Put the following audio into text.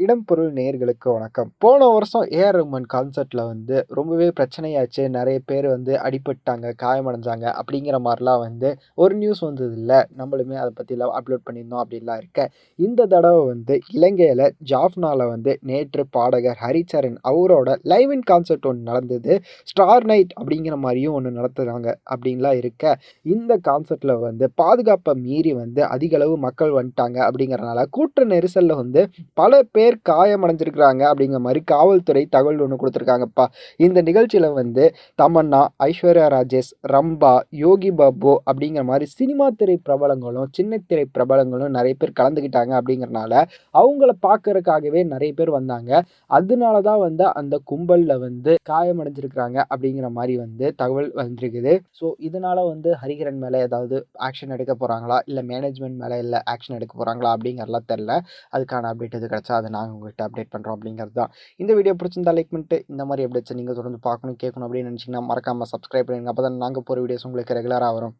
இடம் பொருள் நேயர்களுக்கு வணக்கம். போன வருஷம் ஏ.ஆர். ரஹ்மான் கான்சர்ட்ல வந்து ரொம்பவே பிரச்சனையாச்சு. நிறைய பேர் வந்து அடிபட்டாங்க, காயமடைஞ்சாங்க அப்படிங்கிற மாதிரிலாம் வந்து ஒரு நியூஸ் வந்ததுல்ல. நம்மளுமே அதை பற்றிலாம் அப்லோட் பண்ணியிருந்தோம் அப்படின்லாம் இருக்க. இந்த தடவை வந்து இலங்கையில் ஜாஃப்னால வந்து நேற்று பாடகர் ஹரிச்சரன் அவரோட லைவ் இன் கான்சர்ட் ஒன்று நடந்தது. ஸ்டார் நைட் அப்படிங்கிற மாதிரியும் ஒன்று நடத்துகிறாங்க அப்படின்லாம் இருக்க. இந்த கான்சர்ட்ல வந்து பாதுகாப்பை மீறி வந்து அதிகளவு மக்கள் வந்துட்டாங்க அப்படிங்கிறனால கூட்ட நெரிசலில் வந்து பல பேர் பேர் காயமடைஞ்சிருக்கிறாங்க அப்படிங்கிற மாதிரி காவல்துறை தகவல் ஒன்று கொடுத்துருக்காங்கப்பா இந்த நிகழ்ச்சியில் வந்து தமன்னா, ஐஸ்வர்யா ராஜேஷ், ரம்பா, யோகி பாபு அப்படிங்கிற மாதிரி சினிமா திரை பிரபலங்களும், சின்ன திரை பிரபலங்களும் நிறைய பேர் கலந்துக்கிட்டாங்க அப்படிங்கிறனால, அவங்கள பார்க்கறக்காகவே நிறைய பேர் வந்தாங்க. அதனால தான் வந்து அந்த கும்பலில் வந்து காயமடைஞ்சிருக்கிறாங்க அப்படிங்கிற மாதிரி வந்து தகவல் வந்திருக்குது. ஸோ இதனால் வந்து ஹரிஹரன் மேலே ஏதாவது ஆக்ஷன் எடுக்க போகிறாங்களா இல்லை மேனேஜ்மெண்ட் மேலே இல்லை ஆக்ஷன் எடுக்க போகிறாங்களா அப்படிங்கிறலாம் தெரில அதுக்கான அப்டேட் எது கிடச்சா அதை நாங்கள் உங்கள்கிட்ட அப்டேட் பண்ணுறோம் அப்படிங்கிறது தான். இந்த வீடியோ பிடிச்சிருந்தா லைக் பண்ணிட்டு, இந்த மாதிரி எப்படி நீங்கள் தொடர்ந்து பார்க்கணும், கேட்கணும் அப்படின்னு நினச்சிங்கன்னா மறக்காமல் சப்ஸ்கிரைப் பண்ணிடுங்க. அப்பதான் நாங்கள் போகிற வீடியோஸ் உங்களுக்கு ரெகுலராக வரும்.